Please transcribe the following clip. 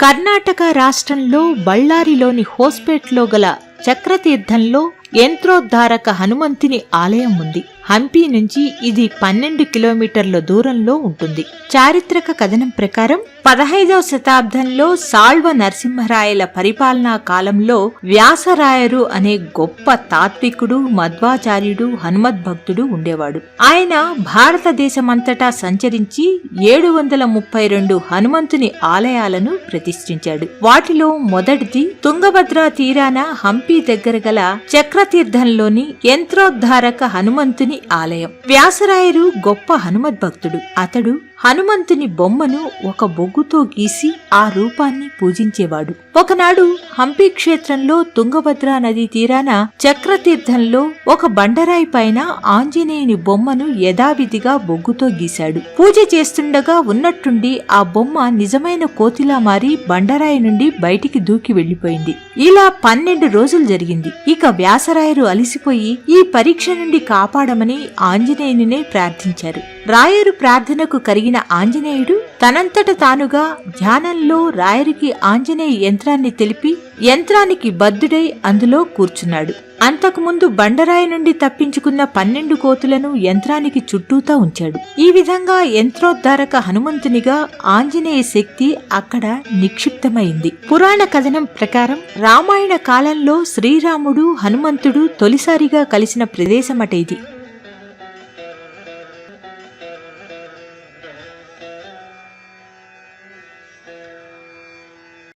కర్ణాటక రాష్ట్రంలో బళ్ళారిలోని హోస్పేట్లో గల చక్రతీర్థంలో యంత్రోద్ధారక హనుమంతుని ఆలయం ఉంది. హంపి నుంచి ఇది పన్నెండు కిలోమీటర్ల దూరంలో ఉంటుంది. చారిత్రక కథనం ప్రకారం పదహైదవ శతాబ్దంలో సాళ్వ నరసింహరాయల పరిపాలనా కాలంలో వ్యాసరాయరు అనే గొప్ప తాత్వికుడు మధ్వాచార్యుడు హనుమద్భక్తుడు ఉండేవాడు. ఆయన భారతదేశమంతటా సంచరించి ఏడు వందల ముప్పై రెండు హనుమంతుని ఆలయాలను ప్రతిష్ఠించాడు. వాటిలో మొదటిది తుంగభద్ర తీరాన హంపి దగ్గర గల చక్ర చక్రతీర్థంలోని యంత్రోద్ధారక హనుమంతుని ఆలయం. వ్యాసరాయరు గొప్ప హనుమద్భక్తుడు. అతడు హనుమంతుని బొమ్మను ఒక బొగ్గుతో గీసి ఆ రూపాన్ని పూజించేవాడు. ఒకనాడు హంపి క్షేత్రంలో తుంగభద్రా నది తీరాన చక్రతీర్థంలో ఒక బండరాయి పైన ఆంజనేయుని బొమ్మను యథావిధిగా బొగ్గుతో గీశాడు. పూజ చేస్తుండగా ఉన్నట్టుండి ఆ బొమ్మ నిజమైన కోతిలా మారి బండరాయి నుండి బయటికి దూకి వెళ్ళిపోయింది ఇలా పన్నెండు రోజులు జరిగింది. ఇక దాసరాయరు అలిసిపోయి ఈ పరీక్ష నుండి కాపాడమని ఆంజనేయునినే ప్రార్థించారు. రాయరు ప్రార్థనకు కరిగిన ఆంజనేయుడు తనంతట తానుగా ధ్యానంలో రాయరికి ఆంజనేయ యంత్రాన్ని తెలిపి యంత్రానికి బద్దుడై అందులో కూర్చున్నాడు. అంతకుముందు బండరాయి నుండి తప్పించుకున్న పన్నెండు కోతులను యంత్రానికి చుట్టూతా ఉంచాడు. ఈ విధంగా యంత్రోద్ధారక హనుమంతునిగా ఆంజనేయ శక్తి అక్కడ నిక్షిప్తమైంది. పురాణ కథనం ప్రకారం రామాయణ కాలంలో శ్రీరాముడు హనుమంతుడు తొలిసారిగా కలిసిన ప్రదేశమట ఇది.